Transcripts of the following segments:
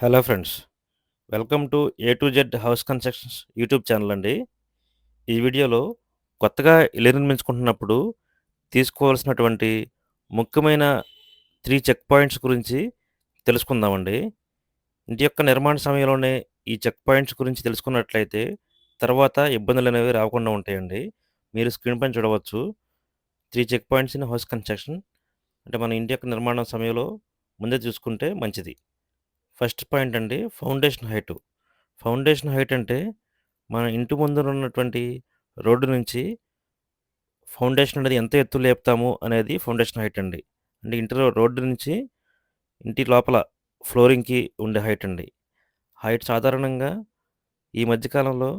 Hello friends welcome to A to Z house constructions YouTube channel అండి. ఈ వీడియోలో కొత్తగా ఇల్లు నిర్మించుకుంటున్నప్పుడు తీసుకోవాల్సినటువంటి ముఖ్యమైన త్రీ చెక్ పాయింట్స్ గురించి తెలుసుకుందామండి. ఇంటి యొక్క నిర్మాణ సమయంలోనే ఈ చెక్ పాయింట్స్ గురించి తెలుసుకున్నట్లయితే తర్వాత ఇబ్బందులు అనేవి రాకుండా ఉంటాయండి. మీరు స్క్రీన్ పైన చూడవచ్చు. Three check points in house construction అంటే మన ఇంటి యొక్క నిర్మాణ సమయంలో ముందే చూసుకుంటే మంచిది. ఫస్ట్ పాయింట్ అండి ఫౌండేషన్ హైటు. ఫౌండేషన్ హైట్ అంటే మన ఇంటి ముందు ఉన్నటువంటి రోడ్డు నుంచి ఫౌండేషన్ అనేది ఎంత ఎత్తు లేపుతాము అనేది ఫౌండేషన్ హైట్ అండి. అంటే ఇంటి రోడ్డు నుంచి ఇంటి లోపల ఫ్లోరింగ్కి ఉండే హైట్ అండి. హైట్ సాధారణంగా ఈ మధ్యకాలంలో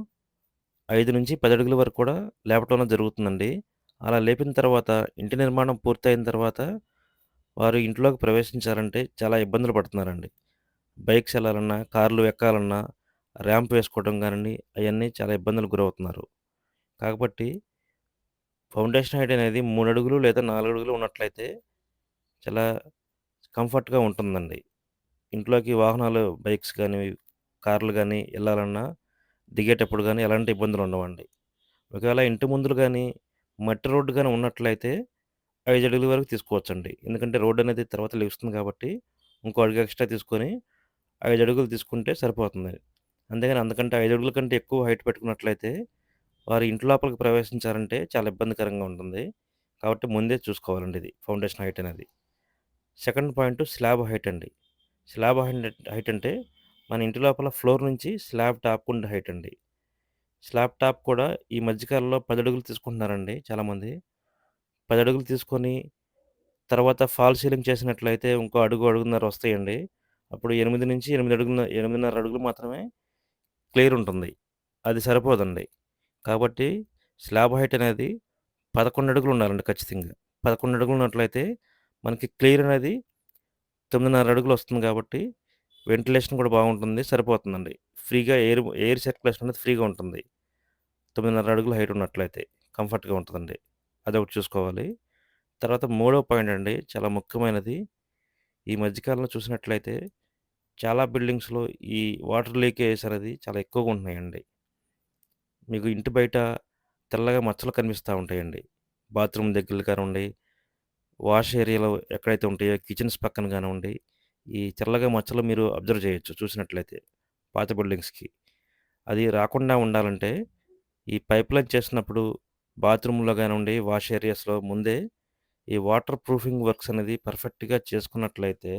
ఐదు నుంచి పది అడుగుల వరకు కూడా లేపటం జరుగుతుందండి. అలా లేపిన తర్వాత ఇంటి నిర్మాణం పూర్తయిన తర్వాత వారు ఇంట్లోకి ప్రవేశించాలంటే చాలా ఇబ్బందులు పడుతున్నారండి. బైక్స్ వెళ్ళాలన్నా కార్లు ఎక్కాలన్నా ర్యాంప్ వేసుకోవడం కానివ్వండి అవన్నీ చాలా ఇబ్బందులకు గురవుతున్నారు. కాబట్టి ఫౌండేషన్ హైట్ అనేది మూడు అడుగులు లేదా నాలుగు అడుగులు ఉన్నట్లయితే చాలా కంఫర్ట్గా ఉంటుందండి. ఇంట్లోకి వాహనాలు బైక్స్ కానీ కార్లు కానీ వెళ్ళాలన్నా దిగేటప్పుడు కానీ ఎలాంటి ఇబ్బందులు ఉండవండి. ఒకవేళ ఇంటి ముందులు కానీ మట్టి రోడ్డు కానీ ఉన్నట్లయితే ఐదు అడుగుల వరకు తీసుకోవచ్చండి. ఎందుకంటే రోడ్డు అనేది తర్వాత లెగుస్తుంది కాబట్టి ఇంకో అడుగు ఎక్స్ట్రా తీసుకొని ఐదు అడుగులు తీసుకుంటే సరిపోతుంది అంతేగాని అందుకంటే ఐదు అడుగుల కంటే ఎక్కువ హైట్ పెట్టుకున్నట్లయితే వారు ఇంటి లోపలికి ప్రవేశించారంటే చాలా ఇబ్బందికరంగా ఉంటుంది. కాబట్టి ముందే చూసుకోవాలండి ఇది ఫౌండేషన్ హైట్ అనేది. సెకండ్ పాయింట్ స్లాబ్ హైట్ అండి. స్లాబ్ హైట్ హైట్ అంటే మన ఇంటి లోపల ఫ్లోర్ నుంచి స్లాబ్ టాప్ ఉండే హైట్ అండి. స్లాబ్ టాప్ కూడా ఈ మధ్యకాలంలో పది అడుగులు తీసుకుంటున్నారండి చాలామంది. పది అడుగులు తీసుకొని తర్వాత ఫాల్ సీలింగ్ చేసినట్లయితే ఇంకో అడుగు అడుగున్నర వస్తాయండి. అప్పుడు ఎనిమిది నుంచి ఎనిమిది అడుగుల ఎనిమిదిన్నర అడుగులు మాత్రమే క్లియర్ ఉంటుంది. అది సరిపోదండి. కాబట్టి స్లాబ్ హైట్ అనేది పదకొండు అడుగులు ఉండాలండి ఖచ్చితంగా. పదకొండు అడుగులు ఉన్నట్లయితే మనకి క్లియర్ అనేది తొమ్మిదిన్నర అడుగులు వస్తుంది కాబట్టి వెంటిలేషన్ కూడా బాగుంటుంది సరిపోతుందండి. ఫ్రీగా ఎయిర్ ఎయిర్ సర్క్యులేషన్ అనేది ఫ్రీగా ఉంటుంది. తొమ్మిదిన్నర అడుగుల హైట్ ఉన్నట్లయితే కంఫర్ట్గా ఉంటుందండి. అదొకటి చూసుకోవాలి. తర్వాత మూడో పాయింట్ అండి చాలా ముఖ్యమైనది. ఈ మధ్యకాలంలో చూసినట్లయితే చాలా బిల్డింగ్స్లో ఈ వాటర్ లీకేజ్ అనేది చాలా ఎక్కువగా ఉంటున్నాయండి. మీకు ఇంటి బయట తెల్లగా మచ్చలు కనిపిస్తూ ఉంటాయండి. బాత్రూమ్ దగ్గర కానివ్వండి వాష్ ఏరియాలో ఎక్కడైతే ఉంటాయో కిచెన్స్ పక్కన కానివ్వండి ఈ తెల్లగా మచ్చలు మీరు అబ్జర్వ్ చేయొచ్చు చూసినట్లయితే పాత బిల్డింగ్స్కి. అది రాకుండా ఉండాలంటే ఈ పైప్ లైన్ చేసినప్పుడు బాత్రూంలో కానివ్వండి వాష్ ఏరియాస్లో ముందే ఈ వాటర్ ప్రూఫింగ్ వర్క్స్ అనేది పర్ఫెక్ట్గా చేసుకున్నట్లయితే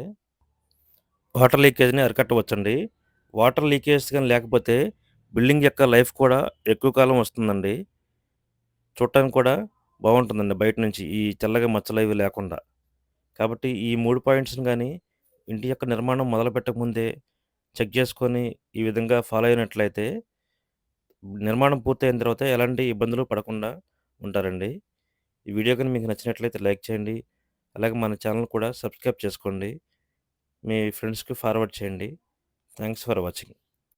వాటర్ లీకేజ్ని అరికట్టవచ్చండి. వాటర్ లీకేజ్ కానీ లేకపోతే బిల్డింగ్ యొక్క లైఫ్ కూడా ఎక్కువ కాలం వస్తుందండి. చూడటానికి కూడా బాగుంటుందండి బయట నుంచి ఈ తెల్లగా మచ్చలు ఇవి లేకుండా. కాబట్టి ఈ మూడు పాయింట్స్ని కానీ ఇంటి యొక్క నిర్మాణం మొదలుపెట్టక ముందే చెక్ చేసుకొని ఈ విధంగా ఫాలో అయినట్లయితే నిర్మాణం పూర్తయిన తర్వాత ఎలాంటి ఇబ్బందులు పడకుండా ఉంటారండి. ఈ వీడియో కానీ మీకు నచ్చినట్లయితే లైక్ చేయండి. అలాగే మన ఛానల్ కూడా సబ్స్క్రైబ్ చేసుకోండి. మీ ఫ్రెండ్స్కి ఫార్వర్డ్ చేయండి. Thanks for watching.